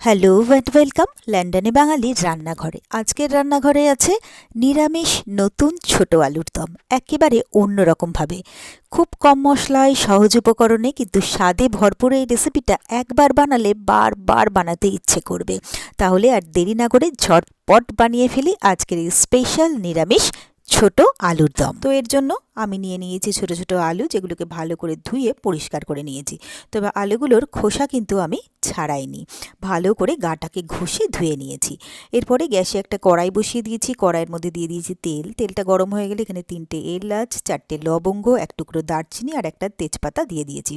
Hello and welcome লন্ডনে বাঙালির রান্নাঘরে। আজকের রান্নাঘরে আছে নিরামিষ নতুন ছোট আলুর দম, একেবারে অন্যরকমভাবে। খুব কম মশলায়, সহজ উপকরণে, কিন্তু স্বাদে ভরপুর এই রেসিপিটা একবার বানালে বারবার বানাতে ইচ্ছে করবে। তাহলে আর দেরি না করে ঝটপট বানিয়ে ফেলি আজকের এই স্পেশাল নিরামিষ ছোট আলুর দম। তো এর জন্য আমি নিয়ে নিয়েছি ছোট ছোট আলু, যেগুলোকে ভালো করে ধুয়ে পরিষ্কার করে নিয়েছি। তবে আলুগুলোর খোসা কিন্তু আমি ছাড়াইনি। ভালো করে গাটাকে ঘষে ধুয়ে নিয়েছি। এরপরে গ্যাসে একটা কড়াই বসিয়ে দিয়েছি। কড়াইয়ের মধ্যে দিয়ে দিয়েছি তেল। তেলটা গরম হয়ে গেলে এখানে তিনটে এলাচ, চারটে লবঙ্গ, এক টুকরো দারচিনি আর একটা তেজপাতা দিয়ে দিয়েছি।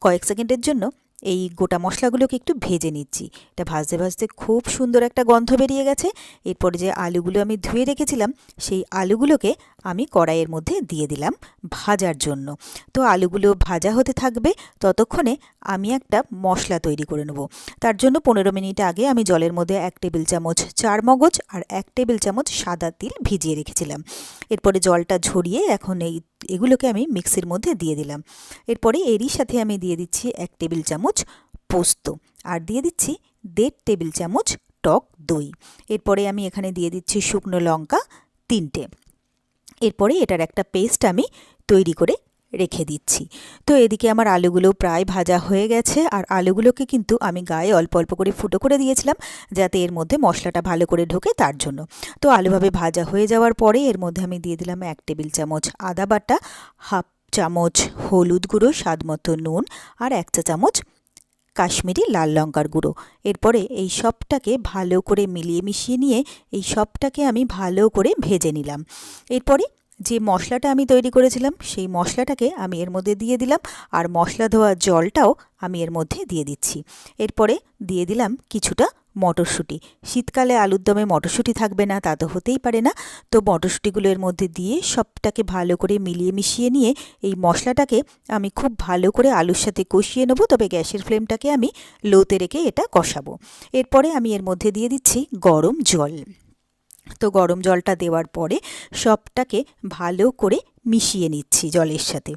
কয়েক সেকেন্ডের জন্য এই গোটা মশলাগুলোকে একটু ভেজে নিচ্ছি। এটা ভাজতে ভাজতে খুব সুন্দর একটা গন্ধ বেরিয়ে গেছে। এরপরে যে আলুগুলো আমি ধুয়ে রেখেছিলাম, সেই আলুগুলোকে আমি কড়াইয়ের মধ্যে দিয়ে দিলাম ভাজার জন্য। তো আলুগুলো ভাজা হতে থাকবে, ততক্ষণে আমি একটা মশলা তৈরি করে নেব। তার জন্য পনেরো মিনিট আগে আমি জলের মধ্যে এক টেবিল চামচ চার মগজ আর এক টেবিল চামচ সাদা তিল ভিজিয়ে রেখেছিলাম। এরপরে জলটা ঝরিয়ে এখন এই এগুলোকে আমি মিক্সির মধ্যে দিয়ে দিলাম। এরপরে এরই সাথে আমি দিয়ে দিচ্ছি এক টেবিল চামচ পোস্ত আর দিয়ে দিচ্ছি দেড় টেবিল চামচ টক দই। এরপরে আমি এখানে দিয়ে দিচ্ছি শুকনো লঙ্কা তিনটে। এরপরে এটার একটা পেস্ট আমি তৈরি করে রেখে দিচ্ছি। তো এদিকে আমার আলুগুলো প্রায় ভাজা হয়ে গেছে আর আলুগুলোকে কিন্তু আমি গায়ে অল্প অল্প করে ফুটো করে দিয়েছিলাম যাতে এর মধ্যে মশলাটা ভালো করে ঢোকে তার জন্য। তো আলুভাবে ভাজা হয়ে যাওয়ার পরে এর মধ্যে আমি দিয়ে দিলাম এক টেবিল চামচ আদা বাটা, হাফ চামচ হলুদ গুঁড়ো, স্বাদ মতো নুন আর এক চা চামচ কাশ্মীরি লাল লঙ্কার গুঁড়ো। এরপরে এই সবটাকে ভালো করে মিলিয়ে মিশিয়ে নিয়ে এই সবটাকে আমি ভালো করে ভেজে নিলাম। এরপরে যে মশলাটা আমি তৈরি করেছিলাম, সেই মশলাটাকে আমি এর মধ্যে দিয়ে দিলাম আর মশলা ধোয়া জলটাও আমি এর মধ্যে দিয়ে দিচ্ছি। এরপরে দিয়ে দিলাম কিছুটা মটরশুঁটি। শীতকালে আলুর দমে মটরশুঁটি থাকবে না, তা তো হতেই পারে না। তো মটরশুঁটিগুলো এর মধ্যে দিয়ে সবটাকে ভালো করে মিলিয়ে মিশিয়ে নিয়ে এই মশলাটাকে আমি খুব ভালো করে আলুর সাথে কষিয়ে নেব, তবে গ্যাসের ফ্লেমটাকে আমি লোতে রেখে এটা কষাবো। এরপরে আমি এর মধ্যে দিয়ে দিচ্ছি গরম জল। তো গরম জলটা দেওয়ার পরে সবটাকে ভালো করে মিশিয়ে নিচ্ছি জলের সাথে।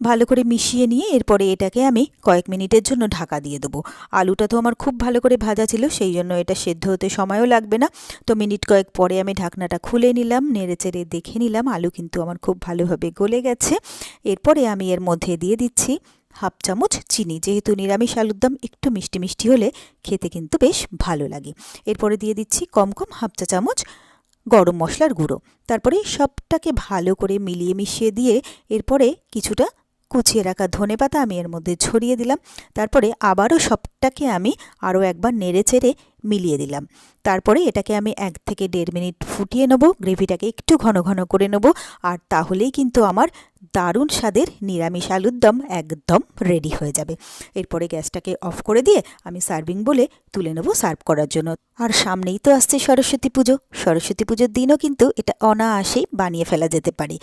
ভালো করে মিশিয়ে নিয়ে এরপরে এটাকে আমি কয়েক মিনিটের জন্য ঢাকা দিয়ে দেবো। আলুটা তো আমার খুব ভালো করে ভাজা ছিল, সেই জন্য এটা সেদ্ধ হতে সময়ও লাগবে না। তো মিনিট কয়েক পরে আমি ঢাকনাটা খুলে নিলাম নেড়ে চেড়ে দেখে নিলাম, আলু কিন্তু আমার খুব ভালোভাবে গলে গেছে। এরপরে আমি এর মধ্যে দিয়ে দিচ্ছি হাফ চামচ চিনি, যেহেতু নিরামিষ আলুর দম, একটু মিষ্টি মিষ্টি হলে খেতে কিন্তু বেশ ভালো লাগে। এরপরে দিয়ে দিচ্ছি কম কম হাফ চা চামচ গরম মশলার গুঁড়ো। তারপরে সবটাকে ভালো করে মিলিয়ে মিশিয়ে দিয়ে এরপরে কিছুটা কুচিয়ে রাখা ধনে পাতা আমি এর মধ্যে ছড়িয়ে দিলাম। তারপরে আবারও সবটাকে আমি আরও একবার নেড়ে চেড়ে মিলিয়ে দিলাম। তারপরে এটাকে আমি এক থেকে দেড় মিনিট ফুটিয়ে নেব, গ্রেভিটাকে একটু ঘন ঘন করে নেব, আর তাহলেই কিন্তু আমার দারুণ স্বাদের নিরামিষ আলুর দম একদম রেডি হয়ে যাবে। এরপরে গ্যাসটাকে অফ করে দিয়ে আমি সার্ভিং বলে তুলে নেব সার্ভ করার জন্য। আর সামনেই তো আসছে সরস্বতী পুজো। সরস্বতী পুজোর দিনও কিন্তু এটা অনায়াসেই বানিয়ে ফেলা যেতে পারে।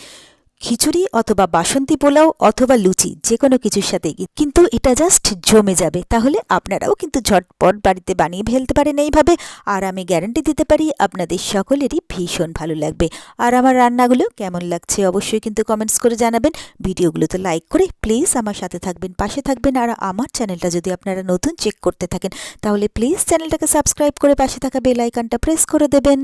খিচুড়ি অথবা বাসন্তী পোলাও অথবা লুচি যে কোনো কিছুর সাথে কিন্তু এটা জাস্ট জমে যাবে। তাহলে আপনারাও কিন্তু ঝটপট বাড়িতে বানিয়ে ফেলতে পারেন এইভাবে। আর আমি গ্যারান্টি দিতে পারি আপনাদের সকলেরই ভীষণ ভালো লাগবে। আর আমার রান্নাগুলো কেমন লাগছে অবশ্যই কিন্তু কমেন্টস করে জানাবেন। ভিডিওগুলোতে লাইক করে প্লিজ আমার সাথে থাকবেন, পাশে থাকবেন। আর আমার চ্যানেলটা যদি আপনারা নতুন চেক করতে থাকেন, তাহলে প্লিজ চ্যানেলটাকে সাবস্ক্রাইব করে পাশে থাকা বেল আইকনটা প্রেস করে দেবেন।